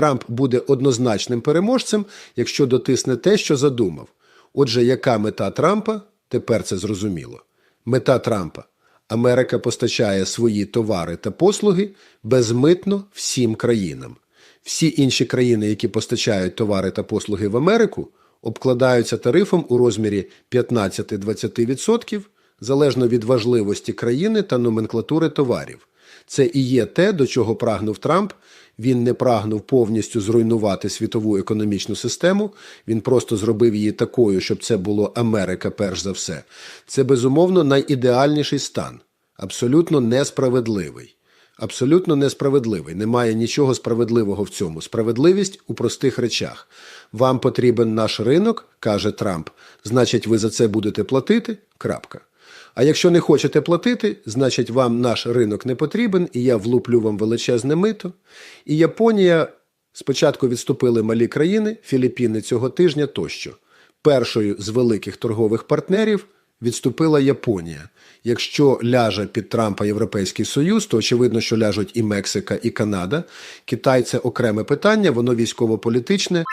Трамп буде однозначним переможцем, якщо дотисне те, що задумав. Отже, яка мета Трампа? Тепер це зрозуміло. Мета Трампа. Америка постачає свої товари та послуги безмитно всім країнам. Всі інші країни, які постачають товари та послуги в Америку, обкладаються тарифом у розмірі 15-20% залежно від важливості країни та номенклатури товарів. Це і є те, до чого прагнув Трамп. Він не прагнув повністю зруйнувати світову економічну систему. Він просто зробив її такою, щоб це було Америка перш за все. Це безумовно найідеальніший стан, абсолютно несправедливий. Абсолютно несправедливий. Немає нічого справедливого в цьому. Справедливість у простих речах. Вам потрібен наш ринок, каже Трамп. Значить, ви за це будете платити. Крапка. А якщо не хочете платити, значить вам наш ринок не потрібен, і я влуплю вам величезне мито. І Японія спочатку відступили малі країни, Філіппіни цього тижня тощо. Першою з великих торгових партнерів відступила Японія. Якщо ляже під Трампа Європейський Союз, то очевидно, що ляжуть і Мексика, і Канада. Китай це окреме питання, воно військово-політичне.